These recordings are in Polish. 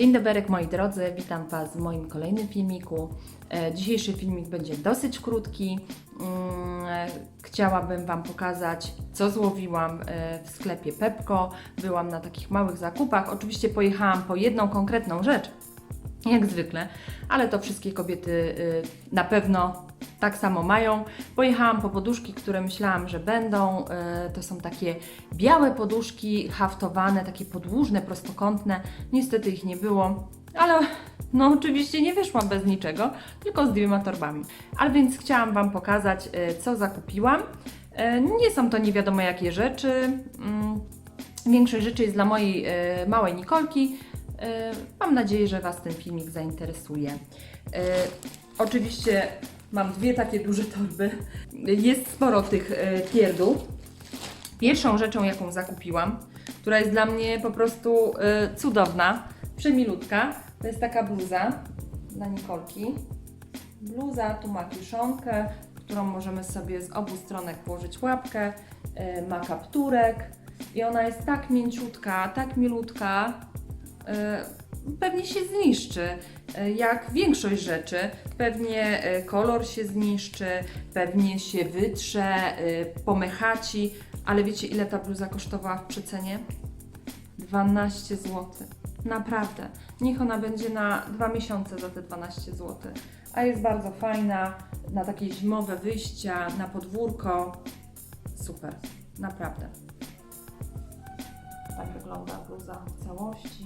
Dzień dobry moi drodzy, witam Was w moim kolejnym filmiku. E, Dzisiejszy filmik będzie dosyć krótki. Mm, e, Chciałabym Wam pokazać, co złowiłam e, w sklepie Pepko. Byłam na takich małych zakupach. Oczywiście pojechałam po jedną konkretną rzecz, jak zwykle, ale to wszystkie kobiety y, na pewno tak samo mają. Pojechałam po poduszki, które myślałam, że będą. Y, To są takie białe poduszki haftowane, takie podłużne, prostokątne. Niestety ich nie było, ale no oczywiście nie wyszłam bez niczego, tylko z dwiema torbami. Ale więc chciałam Wam pokazać, y, co zakupiłam. Y, Nie są to nie wiadomo jakie rzeczy. Mm, Większość rzeczy jest dla mojej małej Nikolki. E, Mam nadzieję, że Was ten filmik zainteresuje. Oczywiście mam dwie takie duże torby. Jest sporo tych e, pierdół. Pierwszą rzeczą, jaką zakupiłam, która jest dla mnie po prostu e, cudowna, przemilutka, to jest taka bluza dla Nikolki. Bluza, tu ma kieszonkę, którą możemy sobie z obu stronek włożyć łapkę. E, Ma kapturek i ona jest tak mięciutka, tak milutka, pewnie się zniszczy, e, jak większość rzeczy. Pewnie e, kolor się zniszczy, pewnie się wytrze, e, pomechaci, ale wiecie ile ta bluza kosztowała w przecenie? 12 zł. Naprawdę. Niech ona będzie na dwa miesiące za te 12 zł. A jest bardzo fajna na takie zimowe wyjścia, na podwórko. Super. Naprawdę. Tak wygląda bluza w całości.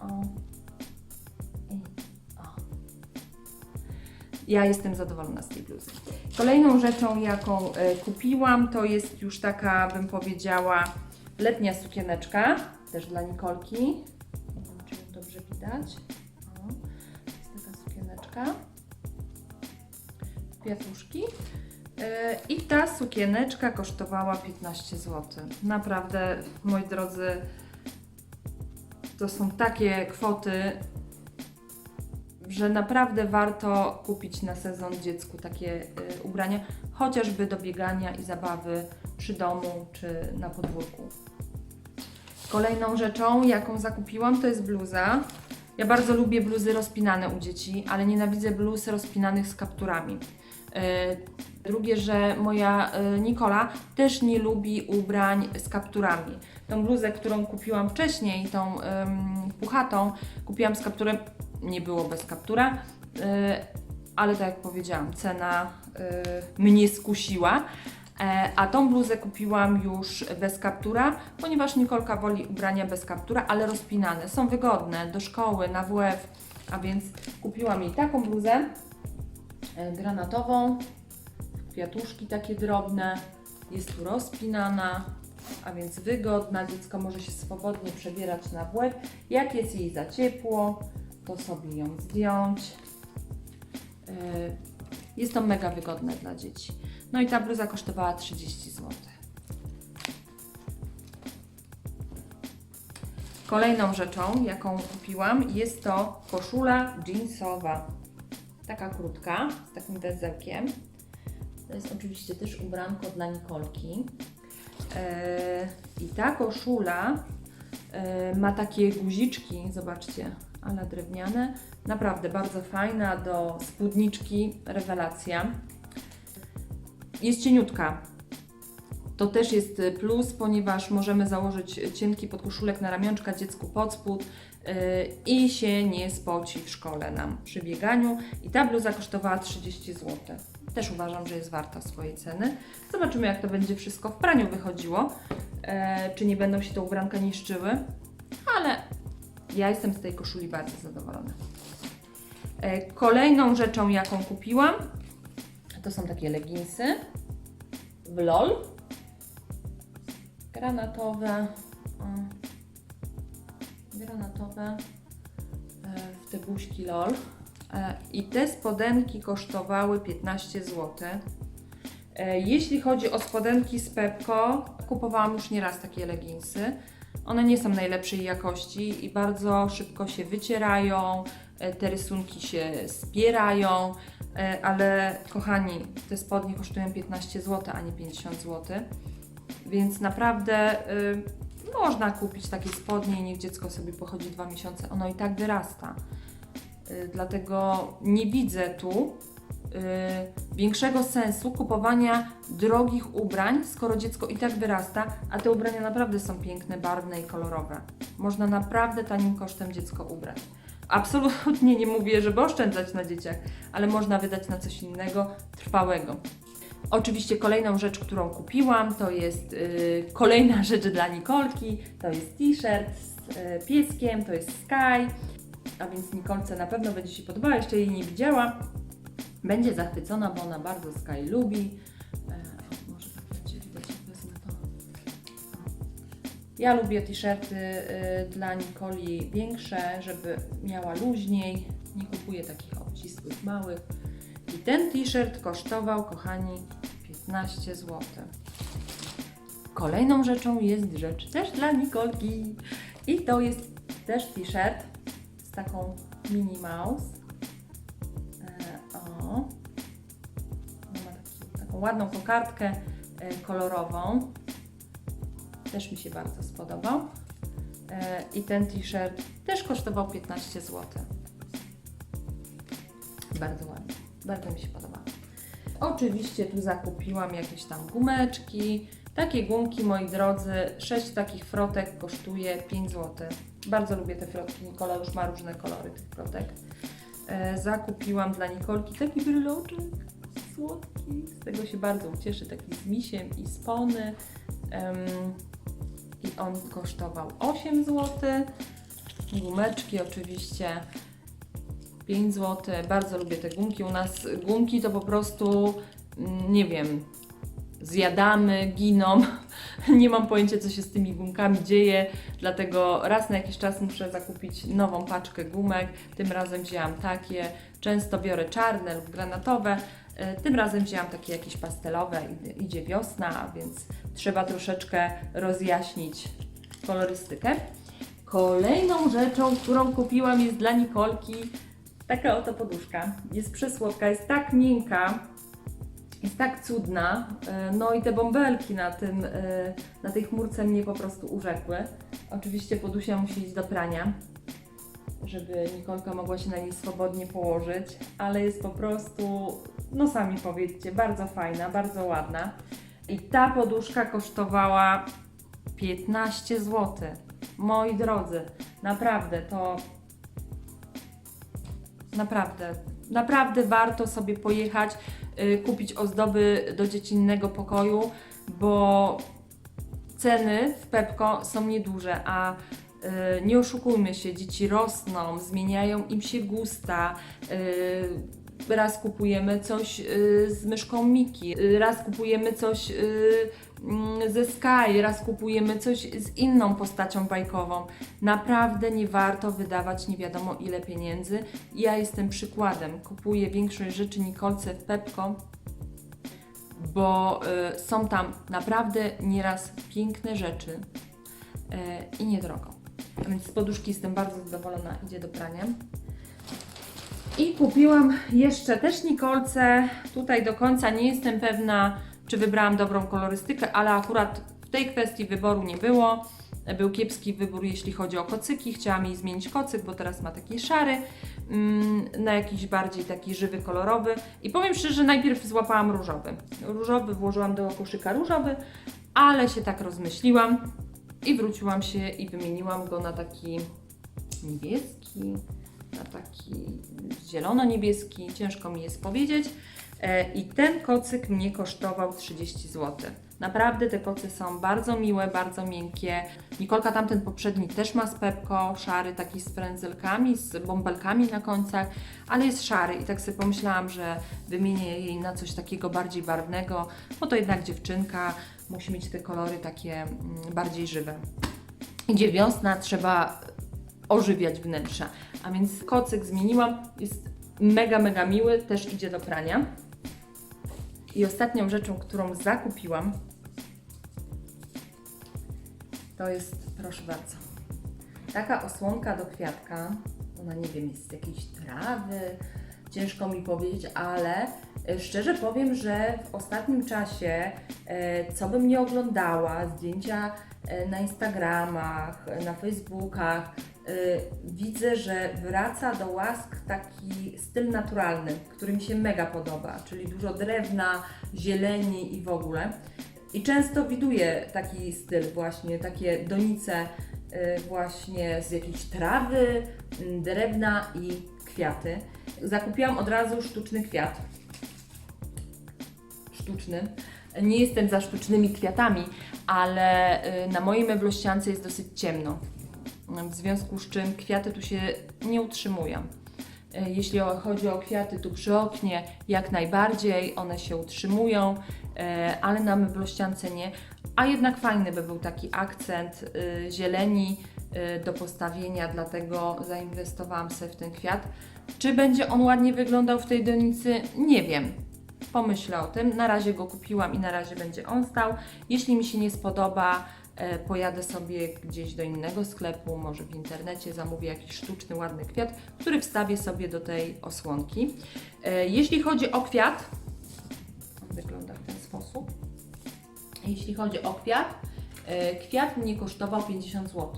O. I o. Ja jestem zadowolona z tej bluzy. Kolejną rzeczą, jaką e, kupiłam, to jest już taka, bym powiedziała, letnia sukieneczka, też dla Nikolki. Nie wiem, czy ją dobrze widać. O, jest taka sukieneczka. Kwiatuszki. E, I ta sukieneczka kosztowała 15 zł. Naprawdę, moi drodzy, to są takie kwoty, że naprawdę warto kupić na sezon dziecku takie y, ubrania, chociażby do biegania i zabawy przy domu czy na podwórku. Kolejną rzeczą, jaką zakupiłam, to jest bluza. Ja bardzo lubię bluzy rozpinane u dzieci, ale nienawidzę bluz rozpinanych z kapturami. Y, Drugie, że moja y, Nikola też nie lubi ubrań z kapturami. Tą bluzę, którą kupiłam wcześniej, tą puchatą, kupiłam z kapturem, nie było bez kaptura, y, ale tak jak powiedziałam, cena mnie skusiła. E, A tą bluzę kupiłam już bez kaptura, ponieważ Nikolka woli ubrania bez kaptura, ale rozpinane. Są wygodne do szkoły, na WF, a więc kupiłam jej taką bluzę e, granatową, kwiatuszki takie drobne, jest tu rozpinana, a więc wygodna. Dziecko może się swobodnie przebierać na WF. Jak jest jej za ciepło, to sobie ją zdjąć. Yy, Jest to mega wygodne dla dzieci. No i ta bluza kosztowała 30 zł. Kolejną rzeczą, jaką kupiłam, jest to koszula jeansowa. Taka krótka, z takim węzełkiem. To jest oczywiście też ubranko dla Nikolki. E, I ta koszula e, ma takie guziczki, zobaczcie, ale drewniane. Naprawdę bardzo fajna do spódniczki, rewelacja. Jest cieniutka. To też jest plus, ponieważ możemy założyć cienki podkoszulek na ramionczka dziecku pod spód yy, i się nie spoci w szkole nam przy bieganiu. I ta bluza kosztowała 30 zł. Też uważam, że jest warta swojej ceny. Zobaczymy, jak to będzie wszystko w praniu wychodziło. E, czy nie będą się te ubranka niszczyły. Ale ja jestem z tej koszuli bardzo zadowolona. E, kolejną rzeczą, jaką kupiłam, to są takie leginsy w LOL. Granatowe. Granatowe e, w te buźki LOL. E, I te spodenki kosztowały 15 zł. E, Jeśli chodzi o spodenki z Pepko, kupowałam już nieraz takie leginsy. One nie są najlepszej jakości i bardzo szybko się wycierają, te rysunki się spierają, ale kochani, te spodnie kosztują 15 zł, a nie 50 zł. Więc naprawdę y, Można kupić takie spodnie i niech dziecko sobie pochodzi dwa miesiące. Ono i tak wyrasta. Y, Dlatego nie widzę tu y, większego sensu kupowania drogich ubrań, skoro dziecko i tak wyrasta, a te ubrania naprawdę są piękne, barwne i kolorowe. Można naprawdę tanim kosztem dziecko ubrać. Absolutnie nie mówię, żeby oszczędzać na dzieciach, ale można wydać na coś innego, trwałego. Oczywiście kolejną rzecz, którą kupiłam, to jest y, kolejna rzecz dla Nikolki. To jest t-shirt z y, pieskiem, to jest Sky. A więc Nikolce na pewno będzie się podobała, jeszcze jej nie widziała. Będzie zachwycona, bo ona bardzo Sky lubi. E, może tak będzie widać, wezmę to. Ja lubię t-shirty y, dla Nikoli większe, żeby miała luźniej. Nie kupuję takich obcisłych, małych. Ten t-shirt kosztował, kochani, 15 zł. Kolejną rzeczą jest rzecz też dla Nikolki. I to jest też t-shirt z taką Minnie Mouse. E, o. Ma taki, taką ładną kokardkę e, kolorową. Też mi się bardzo spodobał. E, I ten t-shirt też kosztował 15 zł. Bardzo ładny. Bardzo mi się podoba. Oczywiście tu zakupiłam jakieś tam gumeczki. Takie gumki, moi drodzy, 6 takich frotek kosztuje 5 zł. Bardzo lubię te frotki. Nikola już ma różne kolory tych frotek. E, zakupiłam dla Nikolki taki bryloczek słodki. Z tego się bardzo ucieszy, taki z misiem i spony. I on kosztował 8 zł. Gumeczki oczywiście 5 zł. Bardzo lubię te gumki. U nas gumki to po prostu, mm, nie wiem, zjadamy, giną. Nie mam pojęcia, co się z tymi gumkami dzieje, dlatego raz na jakiś czas muszę zakupić nową paczkę gumek. Tym razem wzięłam takie. Często biorę czarne lub granatowe. E, Tym razem wzięłam takie jakieś pastelowe. Idzie- wiosna, więc trzeba troszeczkę rozjaśnić kolorystykę. Kolejną rzeczą, którą kupiłam jest dla Nikolki taka oto poduszka. Jest przesłodka, jest tak miękka, jest tak cudna. E, No i te bąbelki na, tym, e, na tej chmurce mnie po prostu urzekły. Oczywiście podusia musi iść do prania, żeby Nikolka mogła się na niej swobodnie położyć, ale jest po prostu, no sami powiedzcie, bardzo fajna, bardzo ładna. I ta poduszka kosztowała 15 zł. Moi drodzy, naprawdę to Naprawdę, naprawdę warto sobie pojechać, y, kupić ozdoby do dziecinnego pokoju, bo ceny w Pepko są nieduże, a y, nie oszukujmy się, dzieci rosną, zmieniają im się gusta. y, Raz kupujemy coś y, z myszką Miki, raz kupujemy coś y, mm, ze Sky, raz kupujemy coś z inną postacią bajkową. Naprawdę nie warto wydawać nie wiadomo ile pieniędzy. Ja jestem przykładem. Kupuję większość rzeczy Nikolce w Pepko, bo y, są tam naprawdę nieraz piękne rzeczy i niedrogo. Więc z poduszki jestem bardzo zadowolona, idzie do prania. I kupiłam jeszcze też Nikolce. Tutaj do końca nie jestem pewna, czy wybrałam dobrą kolorystykę, ale akurat w tej kwestii wyboru nie było. Był kiepski wybór, jeśli chodzi o kocyki. Chciałam jej zmienić kocyk, bo teraz ma taki szary, mm, na jakiś bardziej taki żywy, kolorowy. I powiem szczerze, najpierw złapałam różowy. Różowy włożyłam do koszyka różowy, ale się tak rozmyśliłam i wróciłam się i wymieniłam go na taki niebieski, na taki zielono-niebieski, ciężko mi jest powiedzieć. E, I ten kocyk mnie kosztował 30 zł. Naprawdę te kocy są bardzo miłe, bardzo miękkie. Nikolka tamten poprzedni też ma z Pepko, szary, taki z frędzelkami, z bąbelkami na końcach, ale jest szary i tak sobie pomyślałam, że wymienię jej na coś takiego bardziej barwnego, bo to jednak dziewczynka musi mieć te kolory takie mm, bardziej żywe. Idzie wiosna, trzeba ożywiać wnętrza. A więc kocyk zmieniłam, jest mega, mega miły, też idzie do prania. I ostatnią rzeczą, którą zakupiłam, to jest, proszę bardzo, taka osłonka do kwiatka. Ona nie wiem, jest z jakiejś trawy, ciężko mi powiedzieć, ale e, szczerze powiem, że w ostatnim czasie, e, co bym nie oglądała, zdjęcia na Instagramach, e, na Facebookach, e, widzę, że wraca do łask taki styl naturalny, który mi się mega podoba, czyli dużo drewna, zieleni i w ogóle. I często widuję taki styl właśnie, takie donice y, właśnie z jakiejś trawy, drewna i kwiaty. Zakupiłam od razu sztuczny kwiat. Sztuczny. Nie jestem za sztucznymi kwiatami, ale y, na mojej meblościance jest dosyć ciemno. W związku z czym kwiaty tu się nie utrzymują. Y, Jeśli chodzi o kwiaty tu przy oknie, jak najbardziej one się utrzymują, e, ale na meblościance nie. A jednak fajny by był taki akcent y, zieleni y, do postawienia, dlatego zainwestowałam sobie w ten kwiat. Czy będzie on ładnie wyglądał w tej donicy? Nie wiem. Pomyślę o tym. Na razie go kupiłam i na razie będzie on stał. Jeśli mi się nie spodoba, e, pojadę sobie gdzieś do innego sklepu, może w internecie zamówię jakiś sztuczny, ładny kwiat, który wstawię sobie do tej osłonki. E, Jeśli chodzi o kwiat, wygląda w ten sposób. Jeśli chodzi o kwiat, e, kwiat mnie kosztował 50 zł.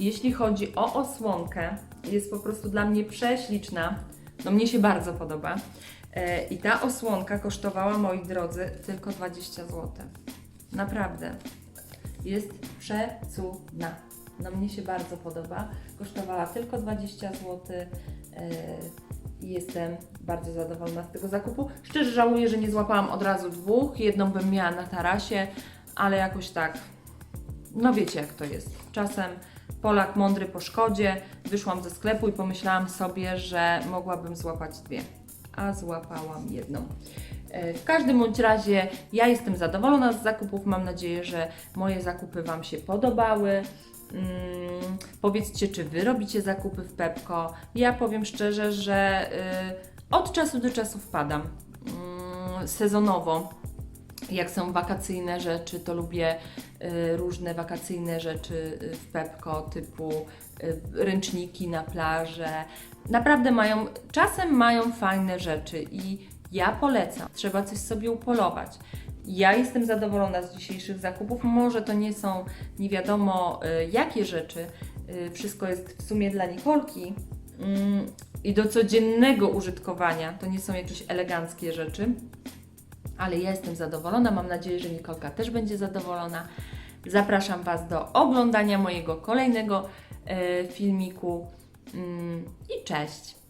Jeśli chodzi o osłonkę, jest po prostu dla mnie prześliczna. No mnie się bardzo podoba. E, I ta osłonka kosztowała, moi drodzy, tylko 20 zł. Naprawdę. Jest przecudna. No mnie się bardzo podoba. Kosztowała tylko 20 zł. E, i jestem bardzo zadowolona z tego zakupu. Szczerze żałuję, że nie złapałam od razu dwóch. Jedną bym miała na tarasie, ale jakoś tak, no wiecie jak to jest. Czasem Polak mądry po szkodzie. Wyszłam ze sklepu i pomyślałam sobie, że mogłabym złapać dwie, a złapałam jedną. E, W każdym bądź razie ja jestem zadowolona z zakupów. Mam nadzieję, że moje zakupy Wam się podobały. Mm, powiedzcie, czy Wy robicie zakupy w Pepko. Ja powiem szczerze, że y, od czasu do czasu wpadam mm, sezonowo. Jak są wakacyjne rzeczy, to lubię y, różne wakacyjne rzeczy y, w Pepko, typu y, ręczniki na plażę. Naprawdę mają, czasem mają fajne rzeczy i ja polecam. Trzeba coś sobie upolować. Ja jestem zadowolona z dzisiejszych zakupów. Może to nie są nie wiadomo jakie rzeczy. Wszystko jest w sumie dla Nikolki. Mm, I do codziennego użytkowania to nie są jakieś eleganckie rzeczy. Ale ja jestem zadowolona. Mam nadzieję, że Nikolka też będzie zadowolona. Zapraszam Was do oglądania mojego kolejnego e, filmiku. Mm, I cześć!